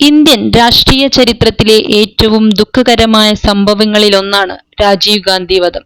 Indian രാഷ്ട്രീയ ചരിത്രത്തിലെ ഏറ്റവും ദുഃഖകരമായ സംഭവങ്ങളിലൊന്നാണ് രാജീവ് ഗാന്ധി വധം.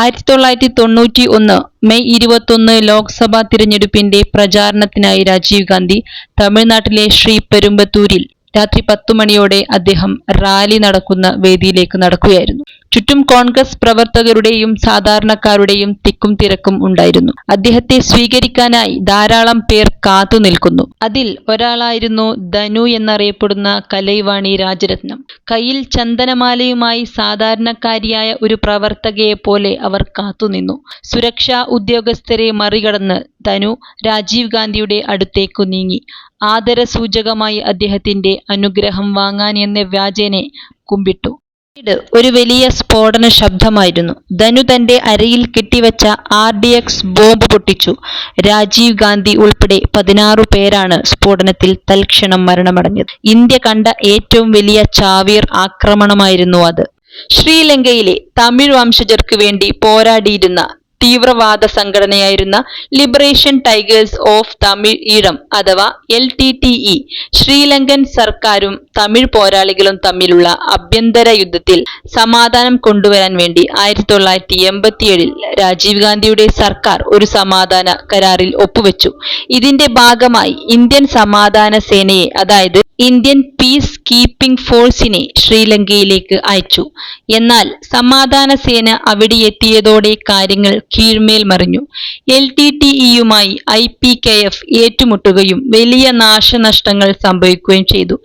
ആയിരത്തി തൊള്ളായിരത്തി തൊണ്ണൂറ്റി ഒന്ന് മെയ് ഇരുപത്തൊന്ന് ലോക്സഭാ തിരഞ്ഞെടുപ്പിന്റെ പ്രചാരണത്തിനായി രാജീവ് ഗാന്ധി തമിഴ്നാട്ടിലെ ശ്രീ പെരുമ്പത്തൂരിൽ രാത്രി പത്തു മണിയോടെ അദ്ദേഹം റാലി നടക്കുന്ന വേദിയിലേക്ക് നടക്കുകയായിരുന്നു. ചുറ്റും കോൺഗ്രസ് പ്രവർത്തകരുടെയും സാധാരണക്കാരുടെയും തിക്കും തിരക്കും ഉണ്ടായിരുന്നു. അദ്ദേഹത്തെ സ്വീകരിക്കാനായി ധാരാളം പേർ കാത്തു നിൽക്കുന്നു. അതിൽ ഒരാളായിരുന്നു ധനു എന്നറിയപ്പെടുന്ന കലൈവാണി രാജരത്നം. കയ്യിൽ ചന്ദനമാലയുമായി സാധാരണക്കാരിയായ ഒരു പ്രവർത്തകയെ പോലെ അവർ കാത്തുനിന്നു സുരക്ഷാ ഉദ്യോഗസ്ഥരെ മറികടന്ന് ധനു രാജീവ് ഗാന്ധിയുടെ അടുത്തേക്കു നീങ്ങി. ആദരസൂചകമായി അദ്ദേഹത്തിന്റെ അനുഗ്രഹം വാങ്ങാൻ എന്ന വ്യാജേനെ കുമ്പിട്ടു. ഒരു വലിയ സ്ഫോടന ശബ്ദമായിരുന്നു. ധനു തന്റെ അരയിൽ കെട്ടിവച്ച ആർ ഡി എക്സ് ബോംബ് പൊട്ടിച്ചു. രാജീവ് ഗാന്ധി ഉൾപ്പെടെ പതിനാറു പേരാണ് സ്ഫോടനത്തിൽ തൽക്ഷണം മരണമടഞ്ഞത്. ഇന്ത്യ കണ്ട ഏറ്റവും വലിയ ചാവീർ ആക്രമണമായിരുന്നു അത്. ശ്രീലങ്കയിലെ തമിഴ് വംശജർക്ക് വേണ്ടി പോരാടിയിരുന്ന തീവ്രവാദ സംഘടനയായിരുന്ന liberation tigers of Tamil Eelam അഥവാ L T T E Sri Lankan സർക്കാരും തമിഴ് പോരാളികളും തമ്മിലുള്ള അഭ്യന്തര യുദ്ധത്തിൽ സമാധാനം കൊണ്ടുവരാൻ വേണ്ടി ആയിരത്തി തൊള്ളായിരത്തി എൺപത്തിയേഴിൽ രാജീവ് ഗാന്ധിയുടെ സർക്കാർ ഒരു സമാധാന കരാറിൽ ഒപ്പുവെച്ചു. ഇതിന്റെ ഭാഗമായി ഇന്ത്യൻ സമാധാന സേനയെ അതായത് ഇന്ത്യൻ പീസ് കീപ്പിംഗ് ഫോഴ്സിനെ ശ്രീലങ്കയിലേക്ക് അയച്ചു. എന്നാൽ സമാധാന സേന അവിടെ എത്തിയതോടെ കാര്യങ്ങൾ കീഴ്മേൽ മറിഞ്ഞു. എൽ ടി ടി ഇയുമായി ഐ പി കെ എഫ് ഏറ്റുമുട്ടുകയും വലിയ നാശനഷ്ടങ്ങൾ സംഭവിക്കുകയും ചെയ്തു.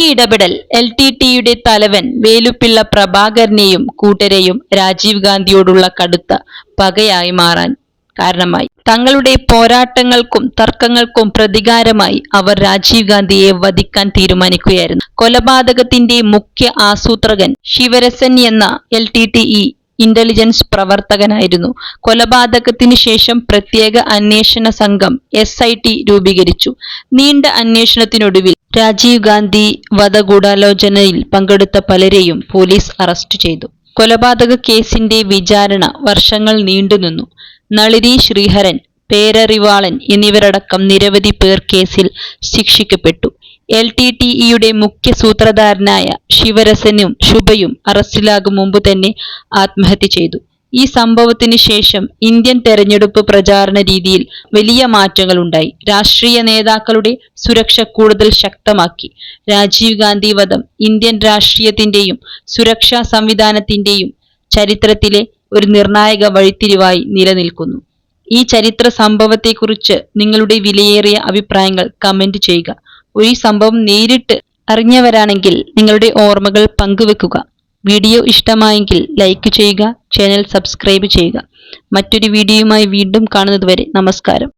ഈ ഇടപെടൽ എൽ ടി ടിയുടെ തലവൻ വേലുപ്പിള്ള പ്രഭാകരനെയും കൂട്ടരെയും രാജീവ് ഗാന്ധിയോടുള്ള കടുത്ത പകയായി മാറാൻ കാരണമായി. തങ്ങളുടെ പോരാട്ടങ്ങൾക്കും തർക്കങ്ങൾക്കും പ്രതികാരമായി അവർ രാജീവ് ഗാന്ധിയെ വധിക്കാൻ തീരുമാനിക്കുകയായിരുന്നു. കൊലപാതകത്തിന്റെ മുഖ്യ ആസൂത്രകൻ ശിവരസൻ എന്ന L T T E intelligence പ്രവർത്തകനായിരുന്നു. കൊലപാതകത്തിന് ശേഷം പ്രത്യേക അന്വേഷണ സംഘം എസ് ഐ ടി രൂപീകരിച്ചു. നീണ്ട അന്വേഷണത്തിനൊടുവിൽ രാജീവ് ഗാന്ധി വധഗൂഢാലോചനയിൽ പങ്കെടുത്ത പലരെയും പോലീസ് അറസ്റ്റ് ചെയ്തു. കൊലപാതക കേസിന്റെ വിചാരണ വർഷങ്ങൾ നീണ്ടുനിന്നു നളിനി ശ്രീഹരൻ പേരറിവാളൻ എന്നിവരടക്കം നിരവധി പേർ കേസിൽ ശിക്ഷിക്കപ്പെട്ടു. എൽ ടി ടി ഇയുടെ മുഖ്യ സൂത്രധാരനായ ശിവരസനും ശുഭയും അറസ്റ്റിലാകും മുമ്പ് തന്നെ ആത്മഹത്യ ചെയ്തു. ഈ സംഭവത്തിന് ശേഷം ഇന്ത്യൻ തെരഞ്ഞെടുപ്പ് പ്രചാരണ രീതിയിൽ വലിയ മാറ്റങ്ങൾ ഉണ്ടായി രാഷ്ട്രീയ നേതാക്കളുടെ സുരക്ഷ കൂടുതൽ ശക്തമാക്കി. രാജീവ് ഗാന്ധി വധം ഇന്ത്യൻ രാഷ്ട്രീയത്തിന്റെയും സുരക്ഷാ സംവിധാനത്തിന്റെയും ചരിത്രത്തിലെ ഒരു നിർണായക വഴിത്തിരിവായി നിലനിൽക്കുന്നു. ഈ ചരിത്ര സംഭവത്തെക്കുറിച്ച് നിങ്ങളുടെ വിലയേറിയ അഭിപ്രായങ്ങൾ കമന്റ് ചെയ്യുക. ഒരു സംഭവം നേരിട്ട് അറിഞ്ഞവരാണെങ്കിൽ നിങ്ങളുടെ ഓർമ്മകൾ പങ്കുവെക്കുക. വീഡിയോ ഇഷ്ടമായെങ്കിൽ ലൈക്ക് ചെയ്യുക ചാനൽ സബ്സ്ക്രൈബ് ചെയ്യുക. മറ്റൊരു വീഡിയോയുമായി വീണ്ടും കാണുന്നതുവരെ നമസ്കാരം.